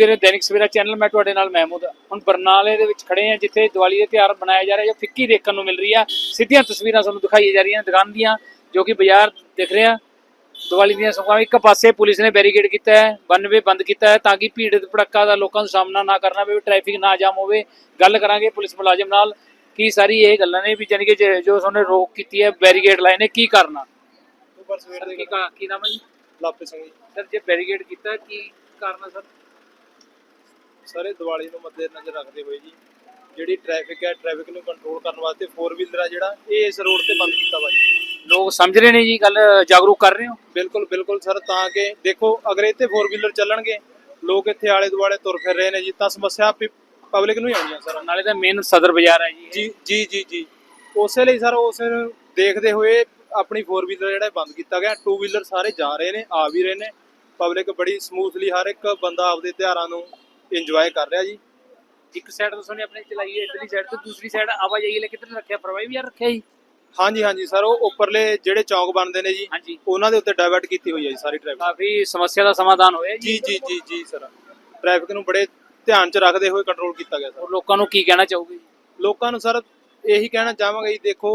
ਦੇ ਰਹੇ ਦੈਨਿਕ ਸਵੇਰਾ ਚੈਨਲ ਮੈਂ ਤੁਹਾਡੇ ਨਾਲ ਮਹਿਮੂਦ ਹੁਣ ਬਰਨਾਲੇ ਦੇ ਵਿੱਚ ਖੜੇ ਆ ਜਿੱਥੇ ਦੀਵਾਲੀ ਦੇ ਤਿਉਹਾਰ ਮਨਾਇਆ ਜਾ ਰਿਹਾ ਜੋ ਫਿੱਕੀ ਦੇਖਣ ਨੂੰ ਮਿਲ ਰਹੀ ਆ। ਸਿੱਧੀਆਂ ਤਸਵੀਰਾਂ ਤੁਹਾਨੂੰ ਦਿਖਾਈਆਂ ਜਾ ਰਹੀਆਂ ਦੁਕਾਨ ਦੀਆਂ ਜੋ ਕਿ ਬਾਜ਼ਾਰ ਦਿਖ ਰਿਹਾ। ਦੀਵਾਲੀ ਦੀਆਂ ਸੌਗਾਂ ਇੱਕ ਪਾਸੇ ਪੁਲਿਸ ਨੇ ਬੈਰੀਕੇਡ ਕੀਤਾ ਹੈ 92 ਬੰਦ ਕੀਤਾ ਹੈ ਤਾਂ ਕਿ ਭੀੜ ਭੜੱਕਾ ਦਾ ਲੋਕਾਂ ਨੂੰ ਸਾਹਮਣਾ ਨਾ ਕਰਨਾ ਪਵੇ ਟ੍ਰੈਫਿਕ ਨਾ ਜਾਮ ਹੋਵੇ। ਗੱਲ ਕਰਾਂਗੇ ਪੁਲਿਸ ਮੁਲਾਜ਼ਮ ਨਾਲ ਕੀ ਸਾਰੀ ਇਹ ਗੱਲਾਂ ਨੇ ਵੀ ਜਾਣੀ ਕਿ ਜੇ- ਉਹਨੇ ਰੋਕ ਕੀਤੀ ਹੈ ਬੈਰੀਕੇਡ ਲਾਏ ਨੇ ਕੀ ਕਰਨਾ ਉੱਪਰ ਸਵੇਰ ਦੇ ਕੀ ਕਾ- ਕੀ ਨਾਮ ਹੈ ਜੀ? ਲਾਪੇ ਸਿੰਘ ਜੀ। ਸਰ ਜੇ ਬੈਰੀਕੇਡ ਕੀਤਾ ਕੀ ਕਰਨਾ ਸਰ? ਸਾਰੇ ਦੀਵਾਲੀ ਨੂੰ ਮੱਦੇ ਨਜ਼ਰ ਰੱਖਦੇ ਹੋਏ ਜੀ ਜਿਹੜੀ ਟ੍ਰੈਫਿਕ ਹੈ ਟ੍ਰੈਫਿਕ ਨੂੰ ਕੰਟਰੋਲ ਕਰਨ ਵਾਸਤੇ 4 ਵੀਲਰ ਆ ਜਿਹੜਾ ਇਹ ਇਸ ਰੋਡ ਤੇ ਬੰਦ ਕੀਤਾ ਵਾ ਜੀ। ਲੋਕ ਸਮਝ ਰਹੇ ਨੇ ਜੀ ਗੱਲ ਜਾਗਰੂਕ ਕਰ ਰਹੇ ਹੋ? ਬਿਲਕੁਲ ਬਿਲਕੁਲ ਸਰ ਤਾਂ ਕਿ ਦੇਖੋ ਅਗਰ ਇੱਥੇ 4 ਵੀਲਰ ਚੱਲਣਗੇ ਲੋਕ ਇੱਥੇ ਆਲੇ ਦੁਆਲੇ ਤੁਰ ਫਿਰ ਰਹੇ ਨੇ ਜੀ ਤਾਂ ਸਮੱਸਿਆ ਪਬਲਿਕ ਨੂੰ ਹੀ ਆਉਣੀਆਂ ਸਰ। ਨਾਲੇ ਤਾਂ ਮੇਨ ਸਦਰ ਬਾਜ਼ਾਰ ਹੈ ਜੀ। ਜੀ ਜੀ ਜੀ ਉਸੇ ਲਈ ਸਰ ਉਸ ਨੂੰ ਦੇਖਦੇ ਹੋਏ ਆਪਣੀ 4 ਵੀਲਰ ਜਿਹੜਾ ਬੰਦ ਕੀਤਾ ਗਿਆ 2 ਵੀਲਰ ਸਾਰੇ ਜਾ ਰਹੇ ਨੇ ਆ ਵੀ ਰਹੇ ਨੇ। ਪਬਲਿਕ ਬੜੀ ਸਮੂਥਲੀ ਹਰ ਇੱਕ ਬੰਦਾ ਆਪਦੇ ਤਿਉਹਾਰਾਂ ਨੂੰ ਇੰਜੋਏ ਕਰ ਰਿਹਾ ਜੀ। ਇੱਕ ਸਾਈਡ ਤੋਂ ਸੋਨੇ ਆਪਣੇ ਚਲਾਈ ਹੈ ਇਧਰਲੀ ਸਾਈਡ ਤੋਂ ਦੂਸਰੀ ਸਾਈਡ ਆਵਾਜਾਈ ਲਈ ਕਿੱਧਰ ਰੱਖਿਆ ਪ੍ਰਵਾਹੀ ਵੀ ਯਾਰ ਰੱਖਿਆ ਜੀ? ਹਾਂਜੀ ਹਾਂਜੀ ਸਰ ਉਹ ਉੱਪਰਲੇ ਜਿਹੜੇ ਚੌਂਕ ਬਣਦੇ ਨੇ ਜੀ ਉਹਨਾਂ ਦੇ ਉੱਤੇ ਡਾਇਵਰਟ ਕੀਤੀ ਹੋਈ ਹੈ ਜੀ ਸਾਰੀ ਟ੍ਰੈਫਿਕ ਕਾਫੀ ਸਮੱਸਿਆ ਦਾ ਸਮਾਧਾਨ ਹੋਇਆ ਜੀ। ਜੀ ਜੀ ਜੀ ਸਰ। ਟ੍ਰੈਫਿਕ ਨੂੰ ਬੜੇ ਧਿਆਨ 'ਚ ਰੱਖਦੇ ਹੋਏ ਕੰਟਰੋਲ ਕੀਤਾ ਗਿਆ ਸਰ। ਲੋਕਾਂ ਨੂੰ ਕੀ ਕਹਿਣਾ ਚਾਹੋਗੇ? ਲੋਕਾਂ ਨੂੰ ਸਰ ਇਹੀ ਕਹਿਣਾ ਚਾਹਾਂਗਾ ਜੀ ਦੇਖੋ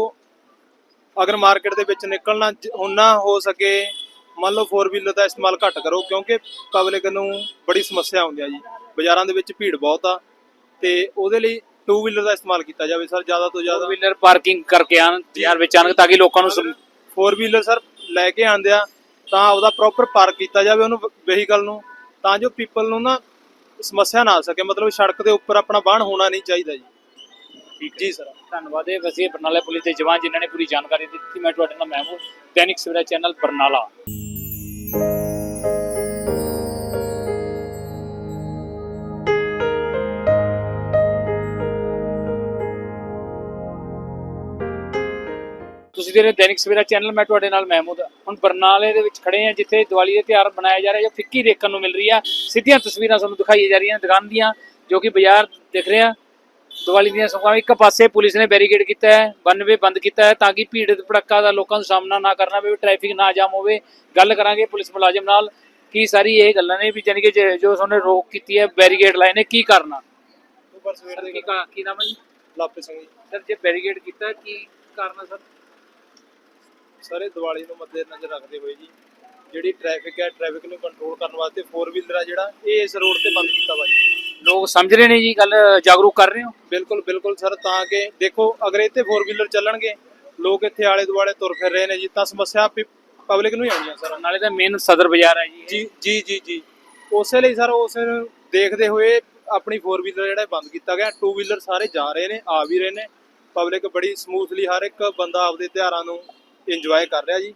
ਅਗਰ ਮਾਰਕੀਟ ਦੇ ਵਿੱਚ ਨਿਕਲਣਾ ਓਨਾ ਹੋ ਸਕੇ ਮੰਨ ਲਓ 4 ਵੀਲਰ ਦਾ ਇਸਤੇਮਾਲ ਘੱਟ ਕਰੋ ਕਿਉਂਕਿ ਪਬਲਿਕ ਨੂੰ ਬੜੀ ਸਮੱਸਿਆ ਆਉਂਦੀ ਆ ਜੀ। ਬਾਜ਼ਾਰਾਂ ਦੇ ਵਿੱਚ ਭੀੜ ਬਹੁਤ ਆ ਤੇ ਉਹਦੇ ਲਈ 2 ਵੀਲਰ ਦਾ ਇਸਤੇਮਾਲ ਕੀਤਾ ਜਾਵੇ ਸਰ ਜ਼ਿਆਦਾ ਤੋਂ ਫੋਰ ਜ਼ਿਆਦਾ ਵੀਲਰ ਪਾਰਕਿੰਗ ਕਰਕੇ ਆਣ ਬਾਜ਼ਾਰ ਵਿੱਚ ਆਣ ਤਾਂ ਕਿ ਲੋਕਾਂ ਨੂੰ 4 ਵੀਲਰ ਸਰ ਲੈ ਕੇ ਆਂਦੇ ਆ ਤਾਂ ਉਹਦਾ ਪ੍ਰੋਪਰ ਪਾਰਕ ਕੀਤਾ ਜਾਵੇ ਉਹਨੂੰ ਵਹੀਕਲ ਨੂੰ ਤਾਂ ਜੋ ਪੀਪਲ ਨੂੰ ਨਾ ਸਮੱਸਿਆ ਨਾ ਆ ਸਕੇ। ਮਤਲਬ ਸੜਕ ਦੇ ਉੱਪਰ ਆਪਣਾ ਵਾਹਨ ਹੋਣਾ ਨਹੀਂ ਚਾਹੀਦਾ ਜੀ। ਠੀਕ ਜੀ ਸਰ। ਧੰਨਵਾਦ ਹੈ ਵਸੀਏ ਬਰਨਾਲਾ ਪੁਲਿਸ ਦੇ ਜਵਾਨ ਜਿਨ੍ਹਾਂ ਨੇ ਪੂਰੀ ਜਾਣਕਾਰੀ ਦਿੱਤੀ। ਮੈਂ ਤੁਹਾਡੇ ਨਾਲ ਮਹਿਮੂਦ ਦੈਨਿਕ ਸਵੇਰਾ ਚੈਨਲ ਬਰਨਾਲਾ। ਦੇ ਰਹੇ ਦੈਨਿਕ ਸਵੇਰਾ ਚੈਨਲ ਮੈਂ ਤੁਹਾਡੇ ਨਾਲ ਮਹਿਮੂਦ ਹੁਣ ਬਰਨਾਲੇ ਦੇ ਵਿੱਚ ਖੜੇ ਆ ਜਿੱਥੇ ਦੀਵਾਲੀ ਦੇ ਤਿਉਹਾਰ ਮਨਾਇਆ ਜਾ ਰਿਹਾ ਜੋ ਫਿੱਕੀ ਦੇਖਣ ਨੂੰ ਮਿਲ ਰਹੀ ਆ। ਸਿੱਧੀਆਂ ਤਸਵੀਰਾਂ ਤੁਹਾਨੂੰ ਦਿਖਾਈਆਂ ਜਾ ਰਹੀਆਂ ਦੁਕਾਨ ਦੀਆਂ ਜੋ ਕਿ ਬਾਜ਼ਾਰ ਦਿਖ ਰਿਹਾ। ਦੀਵਾਲੀ ਦੀਆਂ ਸੌਗਾਂ ਇੱਕ ਪਾਸੇ ਪੁਲਿਸ ਨੇ ਬੈਰੀਕੇਡ ਕੀਤਾ ਹੈ 92 ਬੰਦ ਕੀਤਾ ਹੈ ਤਾਂ ਕਿ ਭੀੜ ਭੜੱਕਾ ਦਾ ਲੋਕਾਂ ਨੂੰ ਸਾਹਮਣਾ ਨਾ ਕਰਨਾ ਪਵੇ ਟ੍ਰੈਫਿਕ ਨਾ ਜਾਮ ਹੋਵੇ। ਗੱਲ ਕਰਾਂਗੇ ਪੁਲਿਸ ਮੁਲਾਜ਼ਮ ਨਾਲ ਕੀ ਸਾਰੀ ਇਹ ਗੱਲਾਂ ਨੇ ਵੀ ਜਾਣੀ ਕਿ ਜੇ- ਉਹਨੇ ਰੋਕ ਕੀਤੀ ਹੈ ਬੈਰੀਕੇਡ ਲਾਏ ਨੇ ਕੀ ਕਰਨਾ ਉੱਪਰ ਸਵੇਰ ਕੀ ਦੇ ਕਾ- ਕੀ ਨਾਮ ਹੈ ਜੀ? ਲਾਪੇ ਸਿੰਘ ਜੀ। ਸਰ ਜੇ ਬੈਰੀਕੇਡ ਕੀਤਾ ਕੀ ਕਰਨਾ ਸਰ? ਸਾਰੇ ਦੀਵਾਲੀ ਨੂੰ ਮੱਦੇ ਨਜ਼ਰ ਰੱਖਦੇ ਹੋਏ ਜੀ ਜਿਹੜੀ ਟ੍ਰੈਫਿਕ ਹੈ ਟ੍ਰੈਫਿਕ ਨੂੰ ਕੰਟਰੋਲ ਕਰਨ ਵਾਸਤੇ 4 ਵੀਲਰ ਆ ਜਿਹੜਾ ਇਹ ਇਸ ਰੋਡ ਤੇ ਬੰਦ ਕੀਤਾ ਵਾ ਜੀ। ਲੋਕ ਸਮਝ ਰਹੇ ਨੇ ਜੀ ਗੱਲ ਜਾਗਰੂਕ ਕਰ ਰਹੇ ਹੋ? ਬਿਲਕੁਲ ਬਿਲਕੁਲ ਸਰ ਤਾਂ ਕਿ ਦੇਖੋ ਅਗਰ ਇੱਥੇ 4 ਵੀਲਰ ਚੱਲਣਗੇ ਲੋਕ ਇੱਥੇ ਆਲੇ ਦੁਆਲੇ ਤੁਰ ਫਿਰ ਰਹੇ ਨੇ ਜੀ ਤਾਂ ਸਮੱਸਿਆ ਪਬਲਿਕ ਨੂੰ ਹੀ ਆਉਣੀਆਂ ਸਰ। ਨਾਲੇ ਤਾਂ ਮੇਨ ਸਦਰ ਬਾਜ਼ਾਰ ਹੈ ਜੀ। ਜੀ ਜੀ ਜੀ ਉਸੇ ਲਈ ਸਰ ਉਸ ਦੇਖਦੇ ਹੋਏ ਆਪਣੀ 4 ਵੀਲਰ ਜਿਹੜਾ ਬੰਦ ਕੀਤਾ ਗਿਆ 2 ਵੀਲਰ ਸਾਰੇ ਜਾ ਰਹੇ ਨੇ ਆ ਵੀ ਰਹੇ ਨੇ। ਪਬਲਿਕ ਬੜੀ ਸਮੂਥਲੀ ਹਰ ਇੱਕ ਬੰਦਾ ਆਪਦੇ ਤਿਉਹਾਰਾਂ ਨੂੰ ਇੰਜੋਏ ਕਰ ਰਿਹਾ ਜੀ।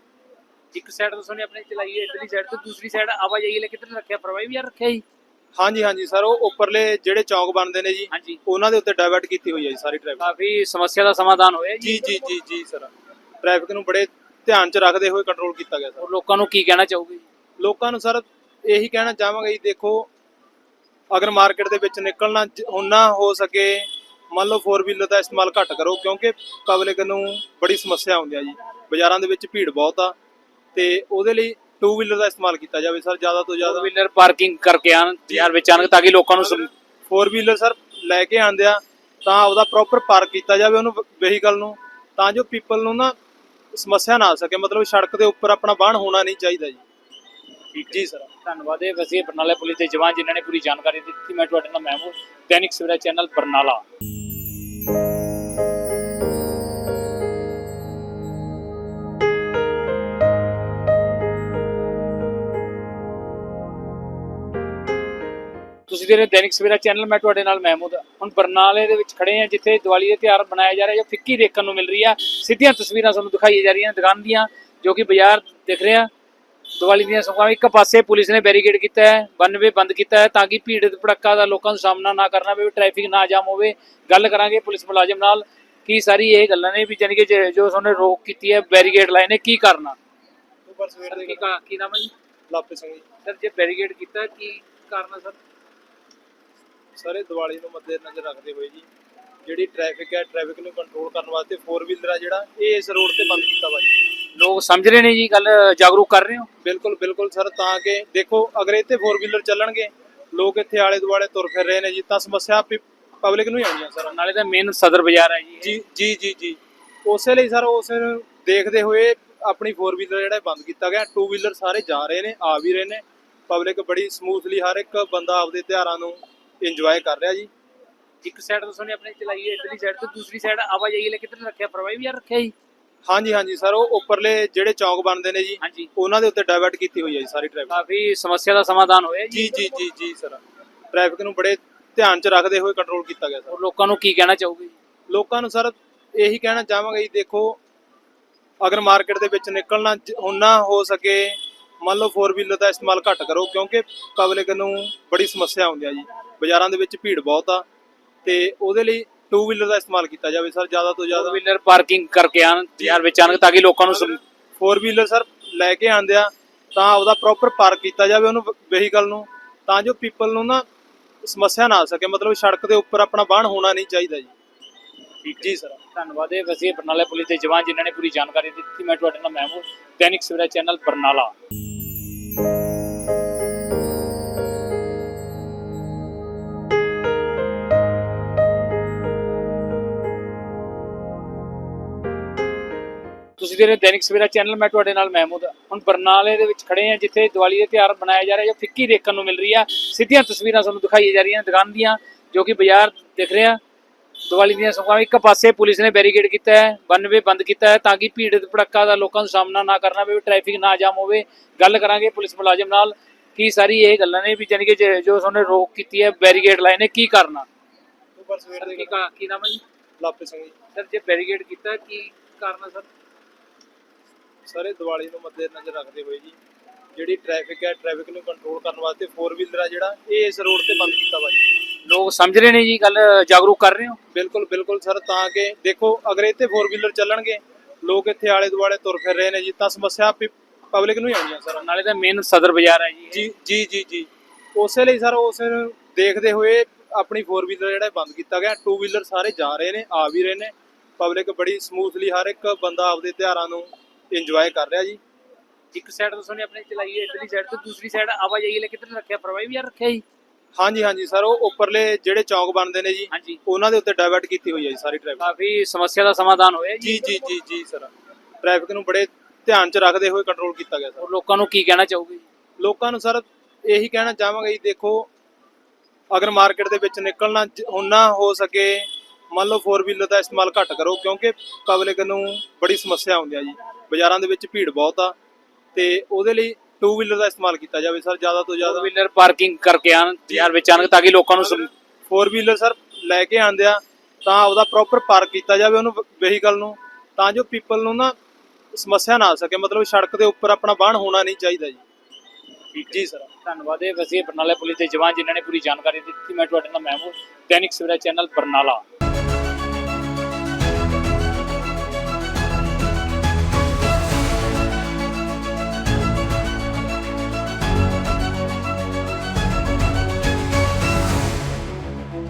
ਇੱਕ ਸਾਈਡ ਤੋਂ ਸੋਨੇ ਆਪਣੇ ਚਲਾਈ ਹੈ ਇਧਰਲੀ ਸਾਈਡ ਤੋਂ ਦੂਸਰੀ ਸਾਈਡ ਆਵਾਜਾਈ ਲਈ ਕਿੱਧਰ ਰੱਖਿਆ? ਪ੍ਰਵਾਹੀ ਵੀ ਯਾਰ ਰੱਖਿਆ ਜੀ ਹਾਂਜੀ ਹਾਂਜੀ ਸਰ ਉਹ ਉੱਪਰਲੇ ਜਿਹੜੇ ਚੌਂਕ ਬਣਦੇ ਨੇ ਜੀ ਉਹਨਾਂ ਦੇ ਉੱਤੇ ਡਾਇਵਰਟ ਕੀਤੀ ਹੋਈ ਹੈ ਜੀ ਸਾਰੀ ਟ੍ਰੈਫਿਕ ਕਾਫੀ ਸਮੱਸਿਆ ਦਾ ਸਮਾਧਾਨ ਹੋਇਆ ਜੀ। ਜੀ ਜੀ ਜੀ ਸਰ। ਟ੍ਰੈਫਿਕ ਨੂੰ ਬੜੇ ਧਿਆਨ 'ਚ ਰੱਖਦੇ ਹੋਏ ਕੰਟਰੋਲ ਕੀਤਾ ਗਿਆ ਸਰ। ਲੋਕਾਂ ਨੂੰ ਕੀ ਕਹਿਣਾ ਚਾਹੋਗੇ? ਲੋਕਾਂ ਨੂੰ ਸਰ ਇਹੀ ਕਹਿਣਾ ਚਾਹਾਂਗਾ ਜੀ ਦੇਖੋ ਅਗਰ ਮਾਰਕੀਟ ਦੇ ਵਿੱਚ ਨਿਕਲਣਾ ਓਨਾ ਹੋ ਸਕੇ ਮੰਨ ਲਓ 4 ਵੀਲਰ ਦਾ ਇਸਤੇਮਾਲ ਘੱਟ ਕਰੋ ਕਿਉਂਕਿ ਪਬਲਿਕ ਨੂੰ ਬੜੀ ਸਮੱਸਿਆ ਆਉਂਦੀ ਆ ਜੀ। ਬਾਜ਼ਾਰਾਂ ਦੇ ਵਿੱਚ ਭੀੜ ਬਹੁਤ ਆ ਤੇ ਉਹਦੇ ਲਈ 2 ਵੀਲਰ ਦਾ ਇਸਤੇਮਾਲ ਕੀਤਾ ਜਾਵੇ ਸਰ ਜ਼ਿਆਦਾ ਤੋਂ ਫੋਰ ਜ਼ਿਆਦਾ ਵੀਲਰ ਪਾਰਕਿੰਗ ਕਰਕੇ ਆਣ ਬਾਜ਼ਾਰ ਵਿੱਚ ਆਣ ਤਾਂ ਕਿ ਲੋਕਾਂ ਨੂੰ 4 ਵੀਲਰ ਸਰ ਲੈ ਕੇ ਆਂਦੇ ਆ ਤਾਂ ਉਹਦਾ ਪ੍ਰੋਪਰ ਪਾਰਕ ਕੀਤਾ ਜਾਵੇ ਉਹਨੂੰ ਵਹੀਕਲ ਨੂੰ ਤਾਂ ਜੋ ਪੀਪਲ ਨੂੰ ਨਾ ਸਮੱਸਿਆ ਨਾ ਆ ਸਕੇ। ਮਤਲਬ ਸੜਕ ਦੇ ਉੱਪਰ ਆਪਣਾ ਵਾਹਨ ਹੋਣਾ ਨਹੀਂ ਚਾਹੀਦਾ ਜੀ। ਜੀ ਸਰ। ਧੰਨਵਾਦ ਹੈ ਵਸੀਏ ਬਰਨਾਲਾ ਪੁਲਿਸ ਦੇ ਜਵਾਨ ਜਿਨ੍ਹਾਂ ਨੇ ਪੂਰੀ ਜਾਣਕਾਰੀ ਦਿੱਤੀ। ਮੈਂ ਤੁਹਾਡੇ ਨਾਲ ਮਹਿਮੂਦ ਦੈਨਿਕ ਸਵੇਰਾ ਚੈਨਲ ਬਰਨਾਲਾ। ਤੁਸੀਂ ਦੇ ਰਹੇ ਦੈਨਿਕ ਸਵੇਰਾ ਚੈਨਲ ਮੈਂ ਤੁਹਾਡੇ ਨਾਲ ਮਹਿਮੂਦ ਹੁਣ ਬਰਨਾਲੇ ਦੇ ਵਿੱਚ ਖੜੇ ਆ ਜਿੱਥੇ ਦੀਵਾਲੀ ਦੇ ਤਿਉਹਾਰ ਮਨਾਇਆ ਜਾ ਰਿਹਾ ਜੋ ਫਿੱਕੀ ਦੇਖਣ ਨੂੰ ਮਿਲ ਰਹੀ ਆ। ਸਿੱਧੀਆਂ ਤਸਵੀਰਾਂ ਤੁਹਾਨੂੰ ਦਿਖਾਈਆਂ ਜਾ ਰਹੀਆਂ ਦੁਕਾਨ ਦੀਆਂ ਜੋ ਕਿ ਬਾਜ਼ਾਰ ਦਿਖ ਰਿਹਾ। ਦੀਵਾਲੀ ਦੀਆਂ ਸੌਗਾਂ ਇੱਕ ਪਾਸੇ ਪੁਲਿਸ ਨੇ ਬੈਰੀਕੇਡ ਕੀਤਾ ਹੈ 92 ਬੰਦ ਕੀਤਾ ਹੈ ਤਾਂ ਕਿ ਭੀੜ ਭੜੱਕਾ ਦਾ ਲੋਕਾਂ ਨੂੰ ਸਾਹਮਣਾ ਨਾ ਕਰਨਾ ਪਵੇ ਟ੍ਰੈਫਿਕ ਨਾ ਜਾਮ ਹੋਵੇ। ਗੱਲ ਕਰਾਂਗੇ ਪੁਲਿਸ ਮੁਲਾਜ਼ਮ ਨਾਲ ਕੀ ਸਾਰੀ ਇਹ ਗੱਲਾਂ ਨੇ ਵੀ ਜਾਣੀ ਕਿ ਜੇ- ਉਹਨੇ ਰੋਕ ਕੀਤੀ ਹੈ ਬੈਰੀਕੇਡ ਲਾਏ ਨੇ ਕੀ ਕਰਨਾ ਉੱਪਰ ਸਵੇਰ ਕੀ ਦੇ ਕਾ- ਕੀ ਨਾਮ ਹੈ ਜੀ? ਲਾਪੇ ਸਿੰਘ ਜੀ। ਸਰ ਜੇ ਬੈਰੀਕੇਡ ਕੀਤਾ ਕੀ ਕਰਨਾ ਸਰ? ਸਾਰੇ ਦੀਵਾਲੀ ਨੂੰ ਮੱਦੇ ਨਜ਼ਰ ਰੱਖਦੇ ਹੋਏ ਜੀ ਜਿਹੜੀ ਟ੍ਰੈਫਿਕ ਹੈ ਟ੍ਰੈਫਿਕ ਨੂੰ ਕੰਟਰੋਲ ਕਰਨ ਵਾਸਤੇ 4 ਵੀਲਰ ਆ ਜਿਹੜਾ ਇਹ ਇਸ ਰੋਡ ਤੇ ਬੰਦ ਕੀਤਾ ਵਾ ਜੀ। ਲੋਕ ਸਮਝ ਰਹੇ ਨੇ ਜੀ ਗੱਲ ਜਾਗਰੂਕ ਕਰ ਰਹੇ ਹੋ? ਬਿਲਕੁਲ ਬਿਲਕੁਲ ਸਰ ਤਾਂ ਕਿ ਦੇਖੋ ਅਗਰ ਇੱਥੇ 4 ਵੀਲਰ ਚੱਲਣਗੇ ਲੋਕ ਇੱਥੇ ਆਲੇ ਦੁਆਲੇ ਤੁਰ ਫਿਰ ਰਹੇ ਨੇ ਜੀ ਤਾਂ ਸਮੱਸਿਆ ਪਬਲਿਕ ਨੂੰ ਹੀ ਆਉਂਦੀ ਹੈ ਸਰ। ਨਾਲੇ ਤਾਂ ਮੇਨ ਸਦਰ ਬਾਜ਼ਾਰ ਹੈ ਜੀ। ਜੀ ਜੀ ਜੀ ਉਸੇ ਲਈ ਸਰ ਉਸ ਨੂੰ ਦੇਖਦੇ ਹੋਏ ਆਪਣੀ 4 ਵੀਲਰ ਜਿਹੜਾ ਬੰਦ ਕੀਤਾ ਗਿਆ 2 ਵੀਲਰ ਸਾਰੇ ਜਾ ਰਹੇ ਨੇ ਆ ਵੀ ਰਹੇ ਨੇ। ਪਬਲਿਕ ਬੜੀ ਸਮੂਥਲੀ ਹਰ ਇੱਕ ਬੰਦਾ ਆਪਦੇ ਤਿਉਹਾਰਾਂ ਨੂੰ ਇੰਜੋਏ ਕਰ ਰਿਹਾ ਜੀ। ਇੱਕ ਸਾਈਡ ਤੋਂ ਸੋਨੇ ਆਪਣੇ ਚਲਾਈ ਹੈ ਇਧਰਲੀ ਸਾਈਡ ਤੋਂ ਦੂਸਰੀ ਸਾਈਡ ਆਵਾਜਾਈ ਲਈ ਕਿੱਧਰ ਰੱਖਿਆ ਪ੍ਰਵਾਹੀ ਵੀ ਯਾਰ ਰੱਖਿਆ ਜੀ? ਹਾਂਜੀ ਹਾਂਜੀ ਸਰ ਉਹ ਉੱਪਰਲੇ ਜਿਹੜੇ ਚੌਂਕ ਬਣਦੇ ਨੇ ਜੀ ਉਹਨਾਂ ਦੇ ਉੱਤੇ ਡਾਇਵਰਟ ਕੀਤੀ ਹੋਈ ਹੈ ਜੀ ਸਾਰੀ ਟ੍ਰੈਫਿਕ ਕਾਫੀ ਸਮੱਸਿਆ ਦਾ ਸਮਾਧਾਨ ਹੋਇਆ ਜੀ। ਜੀ ਜੀ ਜੀ ਸਰ। ਟ੍ਰੈਫਿਕ ਨੂੰ ਬੜੇ ਧਿਆਨ 'ਚ ਰੱਖਦੇ ਹੋਏ ਕੰਟਰੋਲ ਕੀਤਾ ਗਿਆ ਸਰ। ਲੋਕਾਂ ਨੂੰ ਕੀ ਕਹਿਣਾ ਚਾਹੋਗੇ? ਲੋਕਾਂ ਨੂੰ ਸਰ ਇਹੀ ਕਹਿਣਾ ਚਾਹਾਂਗੇ ਜੀ ਦੇਖੋ ਅਗਰ ਮਾਰਕੀਟ ਦੇ ਵਿੱਚ ਨਿਕਲਣਾ ਉਨਾ ਹੋ ਸਕੇ ਮੰਨ ਲਓ 4 ਵੀਲਰ ਦਾ ਇਸਤੇਮਾਲ ਘੱਟ ਕਰੋ ਕਿਉਂਕਿ ਪਬਲਿਕ ਨੂੰ ਬੜੀ ਸਮੱਸਿਆ ਆਉਂਦੀ ਆ ਜੀ। ਬਾਜ਼ਾਰਾਂ ਦੇ ਵਿੱਚ ਭੀੜ ਬਹੁਤ ਆ ਤੇ ਉਹਦੇ ਲਈ 2 ਵੀਲਰ ਦਾ ਇਸਤੇਮਾਲ ਕੀਤਾ ਜਾਵੇ ਸਰ ਜ਼ਿਆਦਾ ਤੋਂ ਜ਼ਿਆਦਾ। ਵੀਲਰ ਪਾਰਕਿੰਗ ਕਰਕੇ ਆਣ ਬਾਜ਼ਾਰ ਵਿੱਚ ਆਣ ਤਾਂ ਕਿ ਲੋਕਾਂ ਨੂੰ ਸਮ- 4 ਵੀਲਰ ਸਰ ਲੈ ਕੇ ਆਂਦੇ ਆ ਤਾਂ ਉਹਦਾ ਪ੍ਰੋਪਰ ਪਾਰਕ ਕੀਤਾ ਜਾਵੇ ਉਹਨੂੰ ਵਹੀਕਲ ਨੂੰ ਤਾਂ ਜੋ ਪੀਪਲ ਨੂੰ ਨਾ ਸਮੱਸਿਆ ਨਾ ਆ ਸਕੇ। ਮਤਲਬ ਸੜਕ ਦੇ ਉੱਪਰ ਆਪਣਾ ਵਾਹਨ ਹੋਣਾ ਨਹੀਂ ਚਾਹੀਦਾ ਜੀ। ਠੀਕ ਜੀ ਸਰ। ਧੰਨਵਾਦ ਹੈ ਵਸੀਏ ਬਰਨਾਲਾ ਪੁਲਿਸ ਦੇ ਜਵਾਨ ਜਿਨ੍ਹਾਂ ਨੇ ਪੂਰੀ ਜਾਣਕਾਰੀ ਦਿੱਤੀ। ਮੈਂ ਤੁਹਾਡੇ ਨਾਲ ਮਹਿਮੂਦ ਦੈਨਿਕ ਸਵੇਰਾ ਚੈਨਲ ਬਰਨਾਲਾ। ਤੁਸੀਂ ਜਿਹੜੇ ਦੈਨਿਕ ਸਵੇਰਾ ਚੈਨਲ ਮੈਂ ਤੁਹਾਡੇ ਨਾਲ ਮਹਿਮੂਦ। ਹੁਣ ਬਰਨਾਲੇ ਦੇ ਵਿੱਚ ਖੜੇ ਆ ਜਿੱਥੇ ਦੀਵਾਲੀ ਦੇ ਤਿਉਹਾਰ ਮਨਾਇਆ ਜਾ ਰਿਹਾ ਜੋ ਫਿੱਕੀ ਦੇਖਣ ਨੂੰ ਮਿਲ ਰਹੀ ਆ। ਸਿੱਧੀਆਂ ਤਸਵੀਰਾਂ ਤੁਹਾਨੂੰ ਦਿਖਾਈਆਂ ਜਾ ਰਹੀਆਂ ਦੁਕਾਨ ਦੀਆਂ ਜੋ ਕਿ ਬਾਜ਼ਾਰ ਦਿਖ ਰਿਹਾ। ਦੀਵਾਲੀ ਦੀਆਂ ਸੌਗਾਂ ਇੱਕ ਪਾਸੇ ਪੁਲਿਸ ਨੇ ਬੈਰੀਕੇਡ ਕੀਤਾ ਹੈ 92 ਬੰਦ ਕੀਤਾ ਹੈ ਤਾਂ ਕਿ ਭੀੜ ਭੜੱਕਾ ਦਾ ਲੋਕਾਂ ਨੂੰ ਸਾਹਮਣਾ ਨਾ ਕਰਨਾ ਪਵੇ ਟ੍ਰੈਫਿਕ ਨਾ ਜਾਮ ਹੋਵੇ। ਗੱਲ ਕਰਾਂਗੇ ਪੁਲਿਸ ਮੁਲਾਜ਼ਮ ਨਾਲ ਕੀ ਸਾਰੀ ਇਹ ਗੱਲਾਂ ਨੇ ਵੀ ਜਾਣੀ ਕਿ ਜੇ- ਉਹਨੇ ਰੋਕ ਕੀਤੀ ਹੈ ਬੈਰੀਕੇਡ ਲਾਏ ਨੇ ਕੀ ਕਰਨਾ ਉੱਪਰ ਸਵੇਰ ਕੀ ਦੇ ਕਾ- ਕੀ ਨਾਮ ਹੈ ਜੀ? ਲਾਪੇ ਸਿੰਘ ਜੀ। ਸਰ ਜੇ ਬੈਰੀਕੇਡ ਕੀਤਾ ਕੀ ਕਰਨਾ ਸਰ? ਸਾਰੇ ਦੀਵਾਲੀ ਨੂੰ ਮੱਦੇ ਨਜ਼ਰ ਰੱਖਦੇ ਹੋਏ ਜੀ ਜਿਹੜੀ ਟ੍ਰੈਫਿਕ ਹੈ ਟ੍ਰੈਫਿਕ ਨੂੰ ਕੰਟਰੋਲ ਕਰਨ ਵਾਸਤੇ 4 ਵੀਲਰ ਆ ਜਿਹੜਾ ਇਹ ਇਸ ਰੋਡ ਤੇ ਬੰਦ ਕੀਤਾ ਵਾ ਜੀ। ਲੋਕ ਸਮਝ ਰਹੇ ਨੇ ਜੀ ਗੱਲ ਜਾਗਰੂਕ ਕਰ ਰਹੇ ਹੋ? ਬਿਲਕੁਲ ਬਿਲਕੁਲ ਸਰ ਤਾਂ ਕਿ ਦੇਖੋ ਅਗਰ ਇੱਥੇ 4 ਵੀਲਰ ਚੱਲਣਗੇ ਲੋਕ ਇੱਥੇ ਆਲੇ ਦੁਆਲੇ ਤੁਰ ਫਿਰ ਰਹੇ ਨੇ ਜੀ ਤਾਂ ਸਮੱਸਿਆ ਪਬਲਿਕ ਨੂੰ ਹੀ ਆਉਂਦੀ ਹੈ ਸਰ। ਨਾਲੇ ਤਾਂ ਮੇਨ ਸਦਰ ਬਾਜ਼ਾਰ ਹੈ ਜੀ। ਜੀ ਜੀ ਜੀ ਉਸੇ ਲਈ ਸਰ ਉਸ ਨੂੰ ਦੇਖਦੇ ਹੋਏ ਆਪਣੀ 4 ਵੀਲਰ ਜਿਹੜਾ ਬੰਦ ਕੀਤਾ ਗਿਆ 2 ਵੀਲਰ ਸਾਰੇ ਜਾ ਰਹੇ ਨੇ ਆ ਵੀ ਰਹੇ ਨੇ। ਪਬਲਿਕ ਬੜੀ ਸਮੂਥਲੀ ਹਰ ਇੱਕ ਬੰਦਾ ਆਪਦੇ ਤਿਉਹਾਰਾਂ ਨੂੰ ਇੰਜੋਏ ਕਰ ਰਿਹਾ ਜੀ। ਇੱਕ ਸਾਈਡ ਤੋਂ ਸੋਨੇ ਆਪਣੇ ਚਲਾਈ ਹੈ ਇਧਰਲੀ ਸਾਈਡ ਤੋਂ ਦੂਸਰੀ ਸਾਈਡ ਆਵਾਜਾਈ ਲਈ ਕਿੱਧਰ ਰੱਖਿਆ? ਪ੍ਰਵਾਹੀ ਵੀ ਯਾਰ ਰੱਖਿਆ ਜੀ ਹਾਂਜੀ ਹਾਂਜੀ ਸਰ ਉਹ ਉੱਪਰਲੇ ਜਿਹੜੇ ਚੌਂਕ ਬਣਦੇ ਨੇ ਜੀ ਉਹਨਾਂ ਦੇ ਉੱਤੇ ਡਾਇਵਰਟ ਕੀਤੀ ਹੋਈ ਹੈ ਜੀ ਸਾਰੀ ਟ੍ਰੈਫਿਕ ਕਾਫੀ ਸਮੱਸਿਆ ਦਾ ਸਮਾਧਾਨ ਹੋਇਆ ਜੀ। ਜੀ ਜੀ ਜੀ ਸਰ। ਟ੍ਰੈਫਿਕ ਨੂੰ ਬੜੇ ਧਿਆਨ 'ਚ ਰੱਖਦੇ ਹੋਏ ਕੰਟਰੋਲ ਕੀਤਾ ਗਿਆ ਸਰ। ਲੋਕਾਂ ਨੂੰ ਕੀ ਕਹਿਣਾ ਚਾਹੋਗੇ? ਲੋਕਾਂ ਨੂੰ ਸਰ ਇਹੀ ਕਹਿਣਾ ਚਾਹਾਂਗੇ ਜੀ ਦੇਖੋ ਅਗਰ ਮਾਰਕੀਟ ਦੇ ਵਿੱਚ ਨਿਕਲਣਾ ਉਨਾ ਹੋ ਸਕੇ ਮੰਨ ਲਓ 4 ਵੀਲਰ ਦਾ ਇਸਤੇਮਾਲ ਘੱਟ ਕਰੋ ਕਿਉਂਕਿ ਪਬਲਿਕ ਨੂੰ ਬੜੀ ਸਮੱਸਿਆ ਆਉਂਦੀ ਆ ਜੀ। ਬਾਜ਼ਾਰਾਂ ਦੇ ਵਿੱਚ ਭੀੜ ਬਹੁਤ ਆ ਤੇ ਉਹਦੇ ਲਈ 2 ਵੀਲਰ ਦਾ ਇਸਤੇਮਾਲ ਕੀਤਾ ਜਾਵੇ ਸਰ ਜ਼ਿਆਦਾ ਤੋਂ ਫੋਰ ਜ਼ਿਆਦਾ ਵੀਲਰ ਪਾਰਕਿੰਗ ਕਰਕੇ ਆਣ ਬਾਜ਼ਾਰ ਵਿੱਚ ਆਣ ਤਾਂ ਕਿ ਲੋਕਾਂ ਨੂੰ 4 ਵੀਲਰ ਸਰ ਲੈ ਕੇ ਆਂਦੇ ਆ ਤਾਂ ਉਹਦਾ ਪ੍ਰੋਪਰ ਪਾਰਕ ਕੀਤਾ ਜਾਵੇ ਉਹਨੂੰ ਵਹੀਕਲ ਨੂੰ ਤਾਂ ਜੋ ਪੀਪਲ ਨੂੰ ਨਾ ਸਮੱਸਿਆ ਨਾ ਆ ਸਕੇ। ਮਤਲਬ ਸੜਕ ਦੇ ਉੱਪਰ ਆਪਣਾ ਵਾਹਨ ਹੋਣਾ ਨਹੀਂ ਚਾਹੀਦਾ ਜੀ। ਜੀ ਸਰ। ਧੰਨਵਾਦ। ਹੈ ਵਸੀਏ ਬਰਨਾਲਾ ਪੁਲਿਸ ਦੇ ਜਵਾਨ ਜਿਨ੍ਹਾਂ ਨੇ ਪੂਰੀ ਜਾਣਕਾਰੀ ਦਿੱਤੀ। ਮੈਂ ਤੁਹਾਡੇ ਨਾਲ ਮਹਿਮੂਦ ਦੈਨਿਕ ਸਵੇਰਾ ਚੈਨਲ ਬਰਨਾਲਾ।